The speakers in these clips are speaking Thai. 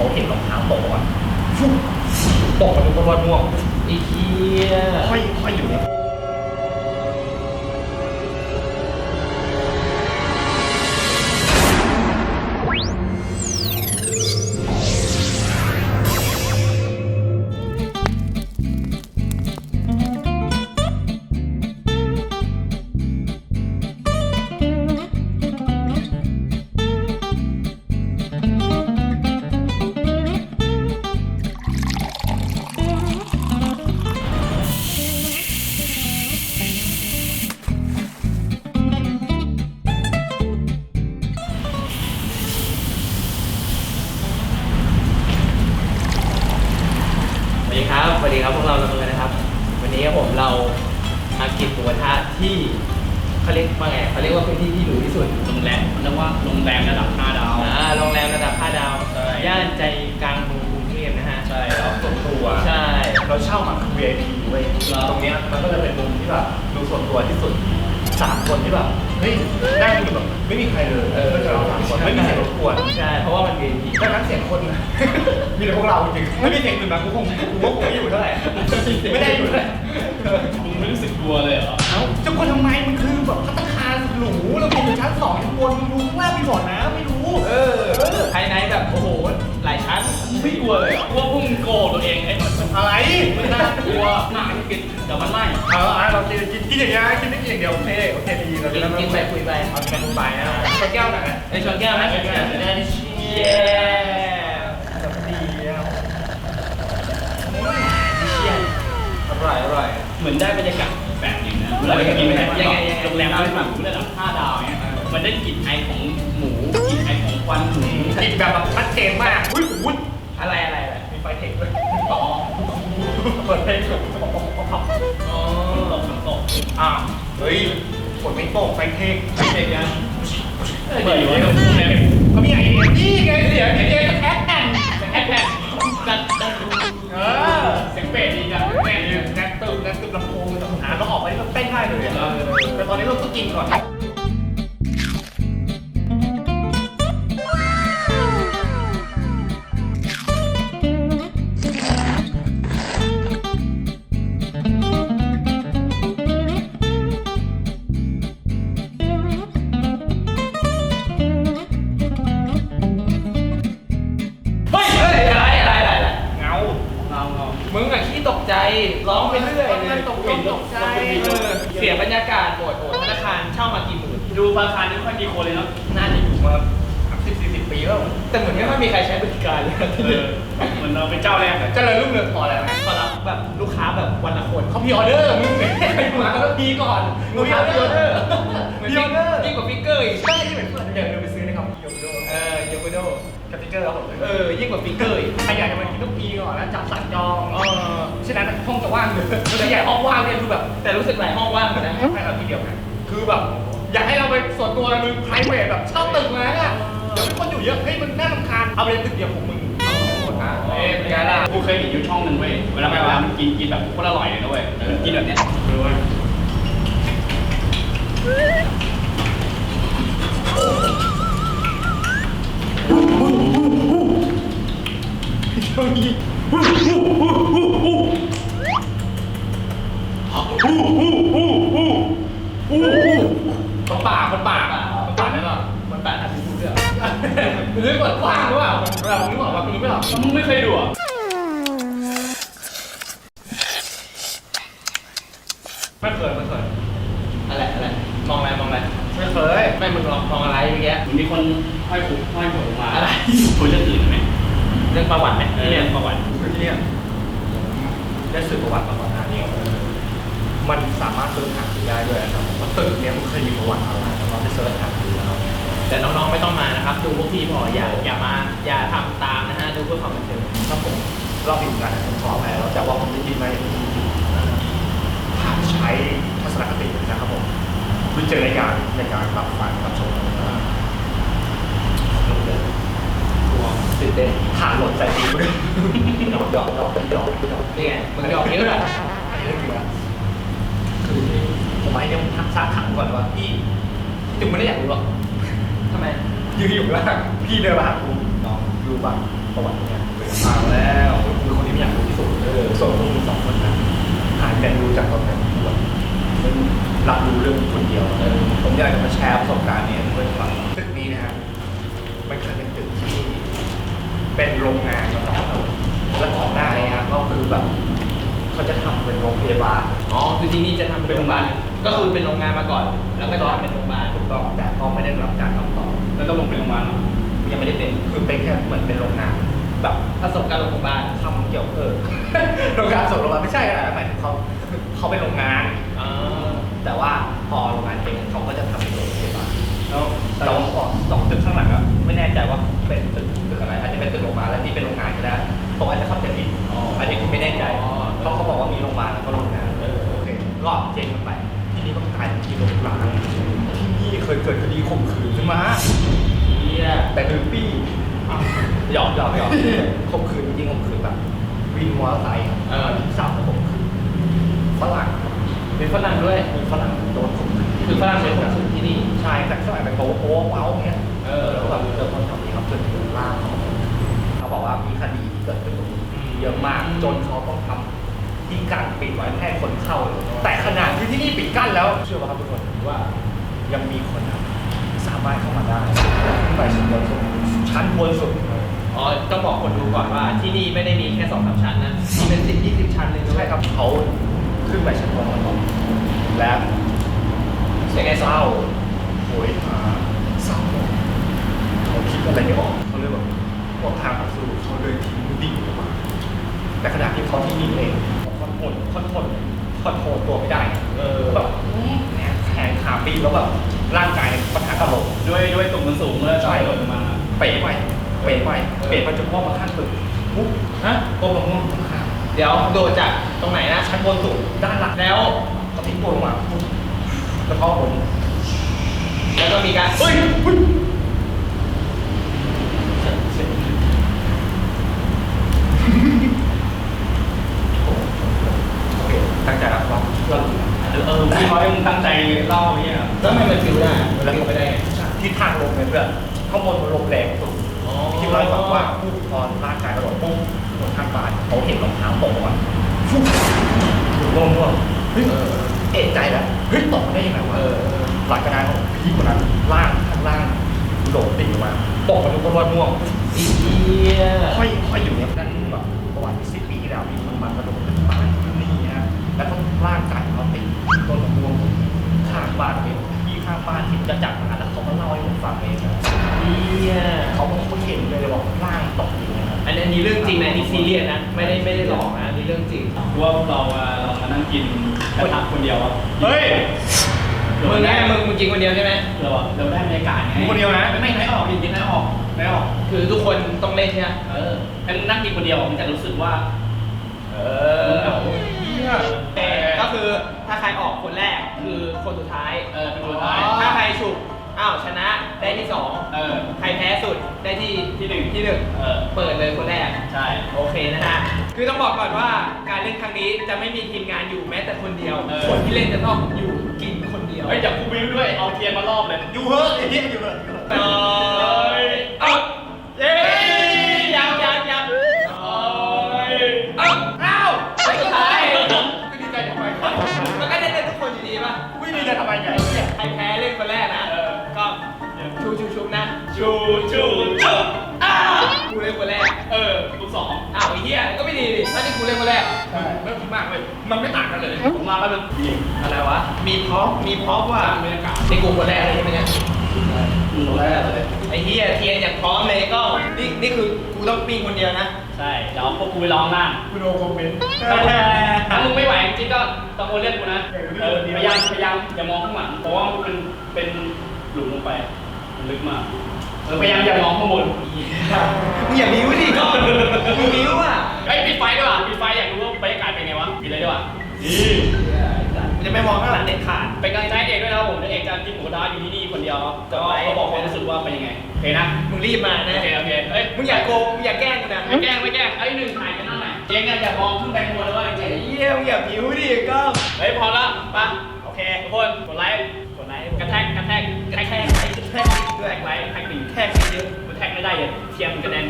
เขาเห็นรองเท้าตกก่อนฟุ๊บตกมาดูกระบอดม่วงไอ้เหี้ย ค่อยค่อยอยู่ใน มากินหมูกระทะที่เขาเรียกว่าไงเขาเรียกว่าพื้นที่ที่หรูที่สุดโรงแรมเรียกว่าโรงแรมระดับ5ดาว อ่าโรงแรมระดับ5ดาวใช่ ย่านใจกลางเมืองกรุงเทพนะฮะ ใช่แล้วส่วนตัวใช่ เราเช่ามาคือ VIP เว้ยเหรอตรงเนี้ยมันก็จะเป็นมุมที่แบบดูส่วนตัวที่สุด สามคนที่แบบเฮ้ยนั่งอยู่แบบไม่มีใครเลยก็จะเราสามคนไม่มีเสียงรบกวนใช่ เพราะว่ามัน VIP ดังนั้นเสียงคนนะมีแต่พวกเราจริงๆไม่มีเสียงอื่นมากูคงกูว่ากูไม่อยู่เท่าไหร่ไม่ได้อยู่เท่าไหร่มึงไม่รู้สึกกลัวเลยเหรอเอ้าจะกลัวทำไมมันคือแบบพัตตาคารหรูเราอยู่ชั้นสองชั้นบนมึงดูข้างล่างมีบ่อน้ำไม่ รู้เออภายในแบบโอ้โหหลายชั้นไม่กลัวเลยเหรอกลัวพุ่งโกรธตัวเองไอ้มันมันอะไรมันน่ากลัวหน้าที่กินเดี๋ยวมันไหม้เอาเอาเรากินกินกินอย่างเงี้ยกินได้กินอย่างเดียวโอเคโอเคดีเรากิจะนได้กินไปคุยไปเอากินไปนะชนแก้วหน่อยนะไอชนแก้วนะชนแก้วจะได้เชีเย้ เฮ้ยฝนไม่ตกไฟเทคไฟเทคยังเปิดดอยู่ไว้ในในโรโรงงแรแรมมเขามีไอเดียนี่ไงเสียงไอเดียแอดแอนแอดแอบจัดจัดเออเสียงเป็ดดีจังแม่แม่งแนทตึมแนทตึมลำโพงต้องหาเราออกไปก็เต้นได้เลยแต่ตอนนี้เราต้องกินก่อน ไปเรื่อยเลยตกใจตกใจเออเสียบรรยากาศโอดโอดธนาคารเช่ามากี่หมื่นดูราคานี้ไม่ค่อยมีคนเลยเนาะน่าจะอยู่มาสามสิบสี่สิบปีแล้วแต่เหมือนไม่ค่อยมีใครใช้บริการเลยนะที่เอนี่อเหมือนเราเป็นเจ้าแรกเลยเจริญรุ่งเรืองพอแล้วไงเขารับแบบลูกค้าแบบวันละคนเขาพีออเดอร์มึงไม่ไปมาแล้วพีก่อนลูกค้าพิออเดอร์พีออเดอร์ยิ่งกว่าฟิกเกอร์อีกใช่ที่เหมือนเพื่อนเดินไปซื้อในคอมพีออเดอร์เออโยโกโดกับติ๊กเกอร์เราหมดเลยเออยิ่งกว่าฟิกเกอร์อีกใครอยากจะมากินต้องพีก่อนแล้วจับสั่งจองเออ ฉะนั้นห้องจะว่างเลยแต่ใหญ่ห้องว่างเนี่ยคือแบบ แต่รู้สึกหลายห้องว่างอยู่นะให้เราทีเดียวนะคือแบบ อยากให้เราไปส่วนตัวมึงไพรเวทแบบเช่าตึกมาเนี่ยเดี๋ยวมีคนอยู่เยอะเฮ้ยมันน่ารำคาญเอาไปในตึกเดียวของมึงเอาหมดนะเอ๊ะเป็นไงล่ะกูเคยเห็นอยู่ช่องหนึ่งเว้ยเวลาเวลามันกินกินแบบโคตรอร่อยเลยนะเว้ยเออกินแบบเนี้ย คนปาคนป่าคนป่าได้หรอมันแปดอันที่พูดเรื่องหรือเปิดกว้างหรือเปล่าเรานึกออกว่าคุณไม่หรอมึงไม่เคยดูอะไม่เคยไม่เคยอะไรอะไรมองอะไรมองอะไรไม่เคยไม่มึงลองมองอะไรเมื่อกี้มันมีคนห้อยผูกห้อยหัวลงมาอะไรคุยเรื่องอื่นไหมเรื่องประวัติไหมเอที่อเรียนประวัติเนี่ยได้สืบประวัติมาก่อนหน้านี้มันสามารถเสิร์ชหาดูได้ด้วยนะครับ ตึกเนี้ยมันเคยมีประวัติอะไรเราไปเสิร์ชหาดูแล้วแต่น้องๆไม่ต้องมานะครับ ดูพวกพี่พออย่าอย่ามาอย่าทำตามนะฮะดูเพื่อความบันเทิงครับผมรอบอีกงานผมขอแพ้แล้วแต่ว่าผมได้ยินมาอย่างที่หาใช้ทัศนคตินะครับผมวิจารณญาณในการรับฟังรับชมนะครับตื่นเต้นผ่านหล่นใจจริงเลยหยอกหยอกหยอกหยอกหยอกนี่ไงมึงหยอกนิ้วหน่อย อันนี้เรื่องจริงนะคือผม ให้เนี่ยผมทักขังก่อนว่าพี่จึงไม่ได้อยากรู้หรอกทำไมยืนอยู่ล่างพี่เดินมาหากูน้องดูรู้บ้างประวัติเนี่ยฟังแล้วคือคนที่ไม่อยากรู้ที่สุดเออส่วนพวกมึงสองคนนะหายแมนรู้จากตอนไหนทั้งหมดซึ่งรับรู้เรื่องคนเดียวเออผมอยากจะมาแชร์ประสบการณ์เนี้ให้เพื่อนฟังตึกนี้นะครับมันเคยเป็นตึกที่เป็นโรงงานมาก่อนแล้วแล้วก่อนหน้านี้ครับก็คือแบบเขาจะทำเป็นโรงพยาบาลอ๋อคือที่นี่จะทำเป็นโรงพยาบาล ก็คือเป็นโรงงานมาก่อน แล้วก็จะทำเป็นโรงพยาบาลถูกต้องแต่ก็ไม่ได้รับการทำต่อแล้วต้องลงไปโรงพยาบาลเหรอยังไม่ได้เป็นคือเป็นแค่เหมือนเป็นโรงงานแบบผสมกับโรงพยาบาลทำเกี่ยวเออโรงงานส่งโรงงานไม่ใช่นะหมายถึงเขาเขาเป็นโรงงานอ่าแต่ว่าพอโรงงานเองเขาก็จะทำเป็นโรงพยาบาลแล้วสองสองตึกข้างหลังอะไม่แน่ใจว่าเป็นตึกตึกอะไรอาจจะเป็นตึกโรงพยาบาลแล้วที่เป็นโรงงานก็ได้ผมอาจจะเข้าใจผิดอันนี้ผมไม่แน่ใจเพราะเขาบอกว่ามีโรงพยาบาลแล้วก็โรงงานเออโอเคก็เจ๊งกันไป ที่นี่ก็กลายเป็นที่โรงพยาบาลที่นี่เคยเกิดคดีข่มขืนขึ้นมา เฮียแต่ดื้อปี้หยอกหยอกหยอกข่มขืนจริงๆข่มขืนแบบวินมอเตอร์ไซค์สาวข่มขืนฝรั่งเป็นฝรั่งด้วย มีฝรั่งโดนข่มขืนคือฝรั่งเป็นคนสุดที่นี่ใช่แต่ฝรั่งเป็นโป๊ะโป๊ะเว้าเงี้ย เอเอออ แล้วแบบเจอคนทำนี้เขาเกิดขึ้นล่าเขาเขาบอกว่ามีคดีที่เกิดขึ้นตรงนี้เยอะมาก จนเขาต้อง ทำที่กั้นปิดไว้ไม่ให้คนเข้าเลยแต่ขนาดที่ที่นี่ปิดกั้นแล้ว เชื่อป่ะครับทุกคนว่ายังมีคนสามารถเข้ามาได้ขึ้นไปชั้นบนสุดชั้นบนสุดอ๋อต้องบอกคนดูก่อนว่าที่นี่ไม่ได้มีแค่สองสามชั้นนะมีเป็นสิบยี่สิบชั้นเลยด้วใช่ยครับเขาขึ้นไปชั้นบนมาก่อนและเสียงไงเศเศร้าร้าโหยหาเศร้าเขาคิดอะไรไม่ออกเขาเลยแบบพวกทางสู้เขาเลยทิ้งดิ่งลงมาแต่ขณะที่เขาที่นิ่งเอง เขาคอนโทรลคอนโทรลคอนโทรลตัวไม่ได้เออแบบแขนขาปีแล้วแบบร่างกายปะทะกระโหลกด้วยด้วยตุ่มมันสูงเลยใช่หล่นลงมาเป๋ไปเป๋ไปเป๋ไปจนพ่อมาข้างตึกปุ๊บฮะก็มาง่วงข้างเดี๋ยวโดดจากตรงไหนนะชั้นบนสุดด้านหลังแล้วเขาทิ้งตัวลงมาแล้วเขาผมแล้วก็มีการเฮ้ยเฮ้ยโอเค ตั้งใจรับว่าเพื่อนเออเออพี่เขายังตั้งใจเล่าเนี่ยแล้วทำไมมันฟิวได้มันฟิวไปได้ไงที่ทางลงเนี่ยเพื่อนข้างบนมันลมแรงสุดอ๋อที่เล่าให้ฟังว่าผู้ตอนร่างกายกระโดดปุ๊บลงข้างบ้านเขาเห็นรองเท้าตกลงมาฟุ๊บอยู่ร่วงร่วงเฮ้ยเออเอะใจแล้วเฮ้ยตกมาได้ยังไงวะเออหลังจากนั้นพี่คนนั้นล่างข้างล่างโดดติดลงมาตกมาทุกคนว่าม่วงอีเหี้ยค่อยค่อยอยู่เนี่ย แล้วก็ร่างกายเขาติดต้นมะม่วงข้างบ้านเองพี่ข้างบ้านที่จะจับมาแล้วเขาก็เล่าให้ผมฟังเองนะเหี้ยเขาก็เขาเห็นเลยบอกร่างตกอยู่นะครับอันนี้อันนี้เรื่องจริงนะนี่ซีเรียสนะไม่ได้ไม่ได้หลอกนะอันนี่เรื่องจริงกูว่าพวกเราอะเรามานั่งกินกระทะคนเดียวอะเฮ้ยมึงแน่มึงมึงกินคนเดียวใช่ไหมเราอะเราได้บรรยากาศไงมึงคนเดียวนะไม่ไม่ไหนออกกินกินไหนออกไหนออก คือทุกคนต้องเล่นใช่ไหมเออให้มึงนั่งกินคนเดียวมันจะรู้สึกว่า เอมึงอ ที่หนึ่งที่หนึ่งเออเปิดเลยคนแรก ใช่ โอเคนะฮะ คือต้องบอกก่อนว่าการเล่นครั้งนี้จะไม่มีทีมงานอยู่แม้แต่คนเดียว เออ คนที่เล่นจะต้องอยู่กินคนเดียวเฮ้ยอย่ากูบิ้วด้วย เอาเทียนมารอบเลย อยู่เฮ้ยไอ้เหี้ยอยู่เลยเอ้ย เอ ถ้าที่กูเล่นคนแรกใช่ไม่คิดมากเลย มันไม่ต่างกันเลย ผมมาแล้วมันดีอะไรวะ มีพร็อพมีพร็อพว่าบรรยากาศ ในกลุ่มคนแรกเลยใช่ไหมเนี่ยตัวแรกเลย ไอ้เฮียเทียนอย่างพร้อมเลยก็ นี่นี่คือกูต้องปิ้งคนเดียวนะ ใช่เดี๋ยวพวกกูไปร้องหน้าคุณโอคอมเมนต์ ถ้ามึงไม่ไหวจริงๆก็ตะโกนเรียกกูนะเออพยายามพยายามอย่ามองข้างหลังเพราะว่ามันเป็นเป็นหลุมลงไปมันลึกมากเออพยายามอย่ามองข้างบนมึงอย่าบิ้วดิก่อนมึงบิ้วอะเฮ้ยปิดไฟด้วยว่ะปิดไฟอยากรู้ว่าบรรยากาศเป็นไงวะปิดเลยด้วยว่ะนี่มึงจะไม่มองข้างหลังเด็ดขาดเป็นกำลังใจให้เอกด้วยนะครับผมเอกจะกินหมูกระทะอยู่ที่นี่คนเดียวเนาะแต่ว่าเขาบอกความรู้สึกว่าเป็นยังไงโอเคนะมึงรีบมานะโอเคโอเคเฮ้ยมึงอย่าโกงมึงอย่าแกล้งกูนะไม่แกล้งไม่แกล้งไอ้ยหนึ่งถ่ายกันหน้าหน่อยเจ๊งอะอย่ามองขึ้นไปข้างบนเลยว่าเจ๊ไอ้เหี้ยมึงอย่าบิ้วดิก็ เฮ้ยพอแล้วไปโอเคทุกคนกดไลค์กดไลค์กระแทกกระแทกกระแทกกระแทกแทกด้วยไลค์แท็กหนึ่ง แทกเยอะกดแท็กไม่ได้เลยทีทียมกระเด็น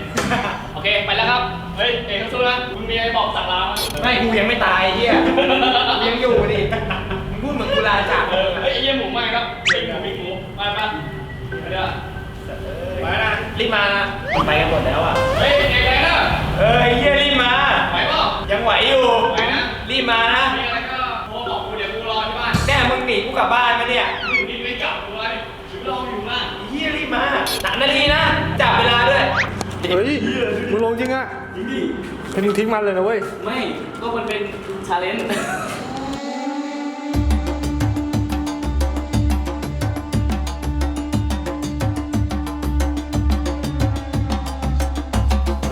โอเคไปแล้วครับเฮ้ยเอกสู้นะมึงมีอะไรบอกสั่งลาไหมไม่กูยังไม่ตายไอ้เฮียกูยังอยู่ดิมึงพูดเหมือนกูลาจากเออเฮ้ยไอ้เยี่ยหมูมาครับไอ้หมูมีหมูมาปะไปเดี๋ยวไปนะรีบมานะไปกันหมดแล้วอะเฮ้ยเอกไปนะเออไอ้เฮียรีบมาไปเปล่ายังไหวอยู่ไปนะรีบมานะมีอะไรก็โทรบอกกูเดี๋ยวกูรอที่บ้านแน่มึงหนีกูกลับบ้านมาเนี่ย สามนาทีนะ จับเวลาด้วย เฮ้ย มึงลงจริงอะให้มึงทิ้งมันเลยนะเว้ย ไม่ ก็มันเป็นชาเลนจ์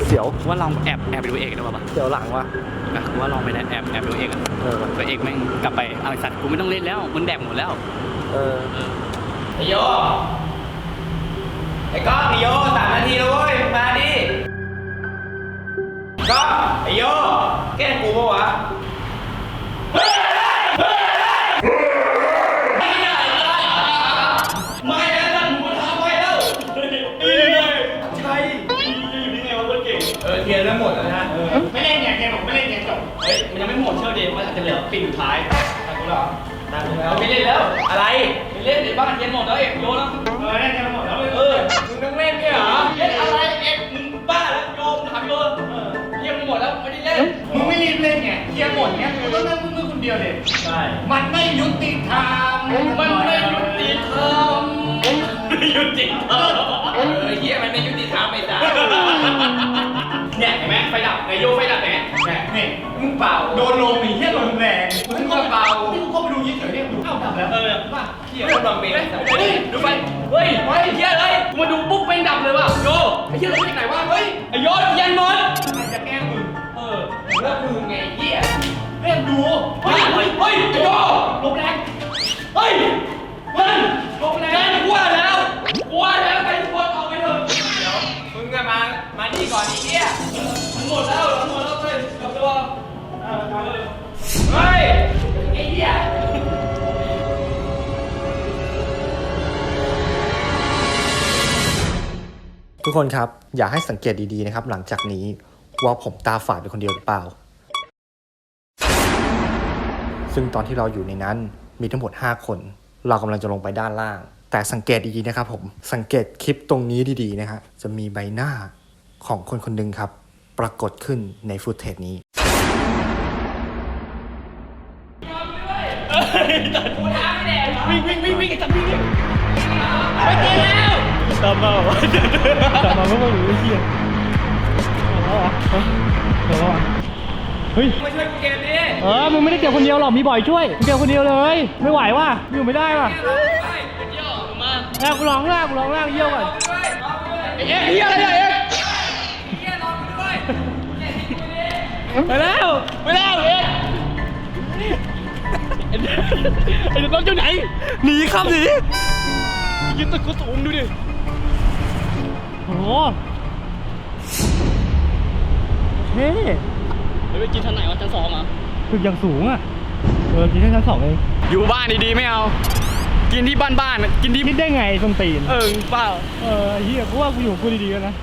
เสียว ว่าลองแอบแอบไปดูเอกได้ป่ะเสียวหลังว่ะนะว่าลองไปแอบแอบดูเอกอะเออ ตัวเอกแม่งกลับไปเอาไอ้สัตว์กูไม่ต้องเล่นแล้วมึงแดกหมดแล้ว เออ ไอโย ไอ้ก้องไอโยสามนาทีแล้วเว้ยมาดิก้องไอโยแกล้งกูปะวะไม่นะท่านหมูทำไว้แล้วนี่เลยใช่อยู่นี่ไงวะคนเก่งเออเทียนแล้วหมดแล้วนะไม่เล่นไงเกมผมไม่เล่นไงจบเฮ้ยมันยังไม่หมดเชื่อเดมมันอาจจะเหลือปิ่นสุดท้ายตามกูหรอตามมึงแล้วไม่เล่นแล้วอะไรไม่เล่นในบ้านเย็นหมดแล้วเอกโยนแล้ว ดียวเด็ดใช่ มันไม่ยุติธรรมมันไม่ยุติธรรมไม่ยุติธรรมเออเฮียมันไม่ยุติธรรมไอ้สัสเนี่ยเห็นไหมไฟดับไหนโยไฟดับไหนเนี่ยนี่มึงเป่าโดนลมอีกเหี้ยลมแรงมึงก็เป่าที่กูเข้าไปดูยี่เฉยเนี่ยกูเข้าดับแล้วเออว่าเฮียคนบางเมนเฮ้ยดูไฟเฮ้ยเฮ้ยเหี้ยเลยกูมาดูปุ๊บเป็นดับเลยว่ะโยไอ้เหี้ยลมจากไหนวะเฮ้ยไอ้โยเทียนหมดใครจะแกล้งมึงเออเลิกมึงไงเฮียเรียก ดู เฮ้ย เฮ้ย เฮ้ยไอ้โยลมแรง เฮ้ยมันลมแรงกลัวแล้วกลัวแล้วไปทุกคนออกไปเถอะเดี๋ยวมึงก็มา มานี่ก่อนไอ้เฮียมันหมดแล้วมันหมดแล้วเฮ้ยกลับตัวเออเออเฮ้ย ไอ้เฮียทุกคนครับ อยากให้สังเกตดีๆนะครับ หลังจากนี้ว่าผมตาฝาดเป็นคนเดียวหรือเปล่า ซึ่งตอนที่เราอยู่ในนั้นมีทั้งหมด 5 คน เรากำลังจะลงไปด้านล่าง แต่สังเกตดีๆนะครับผม สังเกตคลิปตรงนี้ดีๆนะครับจะมีใบหน้าของคนคนหนึ่งครับ ปรากฏขึ้นในฟุตเทจนี้วิ่งวิ่งวิ่งวิ่งไอ้จับวิ่งวิ่งไปเจอแล้วตามมาว่าตามมาเพราะว่าหนูเฮีย เฮ้ยมาช่วยกูเกมนี้เออมึงไม่ได้เก็บคนเดียวหรอกมีบ่อยช่วยมึงเก็บคนเดียวเลย ไม่ไหวว่ะอยู่ไม่ได้ว่ะเยี่ยมมาแล้กูร้องล่างกูร้องล่างเยี่ยวก่อนเอ๊ะเฮียอะไรเนี่ยเอ๊ะไปแล้วไปแล้วเอ๊ะไอ้น้องเจ้าไหนหนีครับหนียืนตะกุสูงดูดิโอ้โหเท่เฮ้ย ไปกินชั้นไหนวะชั้นสองเหรอตึกอย่างสูงอะเออกินแค่ชั้นสองเองอยู่บ้านดีๆไม่เอา กินที่บ้านๆกินที่คิดได้ไงส้นตีนเออเปล่า เออไอ้เฮียกูว่ากูอยู่กับกูดีๆกันนะ